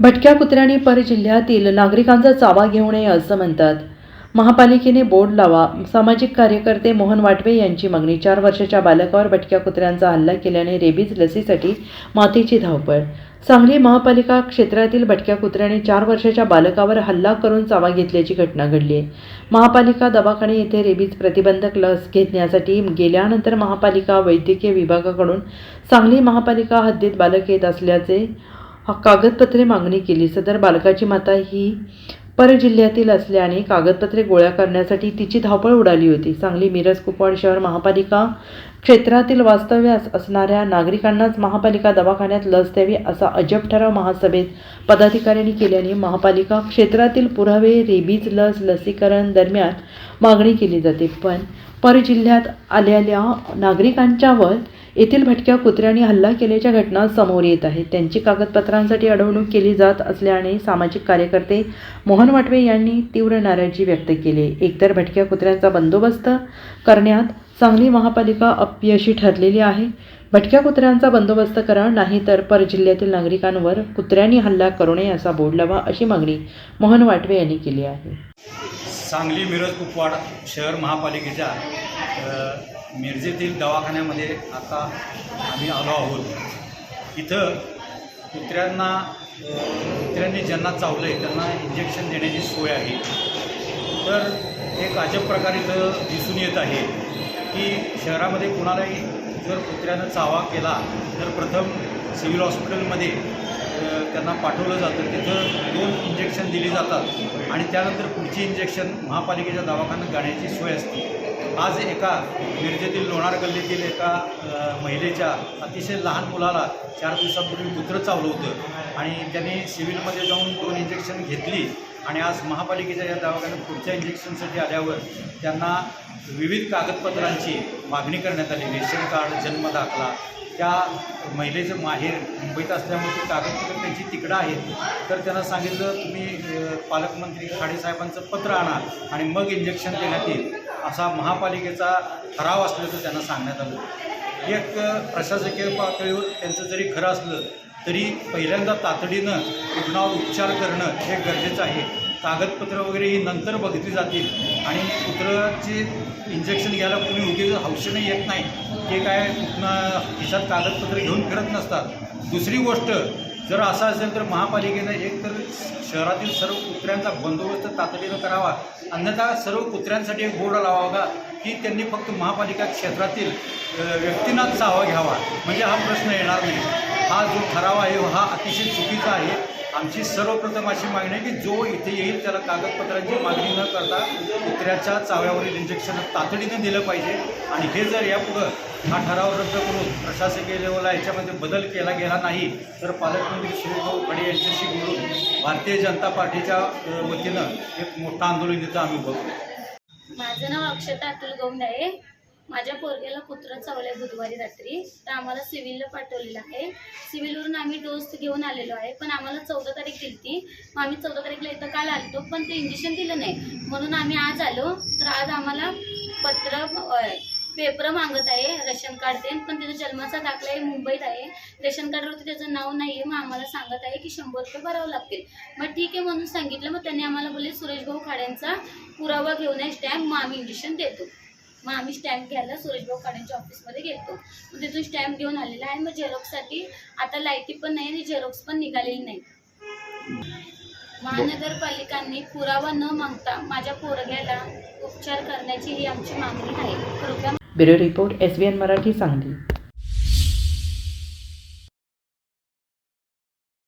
भटक्या कुत्र्यांनी पर जिल्ह्यातील नागरिकांचा चावा घेऊ नये असं म्हणतात. महापालिकेने बोर्ड लावा. सामाजिक कार्यकर्ते मोहन वाटवे यांची मागणी. चार वर्षाच्या बालकावर भटक्या कुत्र्यांचा हल्ला केल्याने रेबीज लसीसाठी मातेची धावपळ. सांगली महापालिका क्षेत्रातील भटक्या कुत्र्याने चार वर्षाच्या बालकावर हल्ला करून चावा घेतल्याची घटना घडली आहे महापालिका दवाखाने येथे रेबीज प्रतिबंधक लस घेतण्यासाठी गेल्यानंतर महापालिका वैद्यकीय विभागाकडून सांगली महापालिका हद्दीत बालक येत असल्याचे कागदपत्रे मागणी केली. सदर बालकाची माता ही परजिल्ह्यातील असल्याने कागदपत्रे गोळा करण्यासाठी तिची धावपळ उडाली होती. सांगली मिरज कुपवाड शहर महापालिका क्षेत्रातील वास्तव्यास असणाऱ्या नागरिकांनाच महापालिका दवाखान्यात लस द्यावी असा अजब ठराव महासभेत पदाधिकाऱ्यांनी केल्याने महापालिका क्षेत्रातील पुरावे रेबीज लस लसीकरण दरम्यान मागणी केली जाते. पण परजिल्ह्यात आलेल्या नागरिकांच्यावर येथील भटक्या कुत्र्यांनी हल्ला केल्याच्या घटना समोर येत आहेत. त्यांची कागदपत्रांसाठी अडवणूक केली जात असल्याने सामाजिक कार्यकर्ते मोहन वाटवे यांनी तीव्र नाराजी व्यक्त केली. एकतर भटक्या कुत्र्यांचा बंदोबस्त करण्यात सांगली महापालिका अपयशी ठरलेली आहे. भटक्या कुत्र्यांचा बंदोबस्त करा नाही तर परजिल्ह्यातील नागरिकांवर कुत्र्यांनी हल्ला करू नये असा बोर्ड लावा अशी मागणी मोहन वाटवे यांनी केली आहे. सांगली मिरज कुपवाड शहर महापालिकेच्या मिरजेतील दवाखान्यामध्ये आता आम्ही आलो आहोत. इथं कुत्र्यांना कुत्र्यांनी ज्यांना चावलं आहे त्यांना इंजेक्शन देण्याची सोय आहे. तर एक अजब प्रकार इथं दिसून येत आहे की शहरामध्ये कुणालाही जर कुत्र्यानं चावा केला तर प्रथम सिव्हिल हॉस्पिटलमध्ये त्यांना पाठवलं जातं. तिथं दोन इंजेक्शन दिली जातात आणि त्यानंतर पुढची इंजेक्शन महापालिकेच्या दवाखान्यात गाण्याची सोय असते. आज एका मिरजेतील लोणार गल्लीतील एका महिलेच्या अतिशय लहान मुलाला चार दिवसापूर्वी कुत्रं चावलं होतं. आणि त्यांनी सिव्हिलमध्ये जाऊन दोन इंजेक्शन घेतली आणि आज महापालिकेच्या या दवाखान्यात पुढच्या इंजेक्शनसाठी आल्यावर त्यांना विविध कागदपत्रांची मागणी करण्यात आली. रेशन कार्ड जन्म दाखला. त्या महिलेचं माहेर मुंबईत असल्यामुळे ती कागदपत्र त्यांची तिकडं आहेत. तर त्यांना सांगितलं तुम्ही पालकमंत्री खाडेसाहेबांचं पत्र आणा आणि मग इंजेक्शन देण्यात येईल. असा महापालिकेचा ठराव असल्याचं त्यांना सांगण्यात आलं. एक प्रशासकीय पातळीवर त्यांचं जरी खरं असलं तरी पहिल्यांदा तातडीनं रुग्णावर उपचार करणं हे गरजेचं आहे. कागदपत्र वगैरे ही नंतर बघितली जातील. आणि कुत्राचे इंजेक्शन घ्यायला कोणी उगीच हौशेने येत नाही. ते काय कुठनं खिशात कागदपत्र घेऊन फिरत नसतात. दुसरी गोष्ट जर असं असेल तर महापालिकेनं एक तर शहरातील सर्व कुत्र्यांचा बंदोबस्त तातडीनं करावा. अन्यथा सर्व कुत्र्यांसाठी एक बोर्ड लावावा की? त्यांनी फक्त महापालिका क्षेत्रातील व्यक्तींनाच चावा घ्यावा. म्हणजे हा प्रश्न येणार नाही. हा जो ठराव आहे हा अतिशय चुकीचा आहे. आमची सर्वप्रथम अशी मागणी आहे की जो इथे येईल त्याला कागदपत्रांची मागणी न करता कुत्र्याच्या चाव्यावरील इंजेक्शन तातडीनं दिलं पाहिजे. आणि हे जर यापुढं हा ठराव रद्द करून प्रशासकीय लेवलला याच्यामध्ये बदल केला गेला नाही तर पालकमंत्री सुरेशभाऊ खडे यांच्याशी बोलून भारतीय जनता पार्टीच्या वतीनं एक मोठं आंदोलन इथं आम्ही उभं माझं नाव अक्षता अतुल आहे माझ्या पोरग्याला कुत्रं आहे बुधवारी रात्री. तर आम्हाला सिव्हिलला पाठवलेलं आहे. सिव्हिलवरून आम्ही डोस घेऊन आलेलो आहे. पण आम्हाला चौदा तारीख दिली ती मग आम्ही चौदा तारीखला इथं काल आलतो पण ते इंजेक्शन दिलं नाही. म्हणून आम्ही आज आलो. तर आज आम्हाला पत्र पेपर मागत आहे रेशन कार्ड ते. पण त्याचा जन्माचा दाखला आहे मुंबईत आहे. रेशन कार्डवरती त्याचं नाव नाही आहे मग आम्हाला सांगत आहे की शंभर रुपये भरावं लागतील. मग ठीक आहे म्हणून सांगितलं. मग त्यांनी आम्हाला बोलले सुरेश भाऊ खाड्यांचा पुरावा घेऊन आहे स्टॅम्प. मग आम्ही इंजेक्शन देतो. मग आम्ही स्टॅम्प घ्यायला सुरेशभाऊ खाड्यांच्या ऑफिसमध्ये गेलो मग तिथून स्टॅम्प घेऊन आलेला आहे. मग झेरॉक्ससाठी आता लायटी पण नाही आणि झेरॉक्स पण निघालेली नाही. महानगरपालिकांनी पुरावा न मागता माझ्या पोरग्याला उपचार करण्याची ही आमची मागणी आहे. कृपया bureau report S B N Marathi Sangli.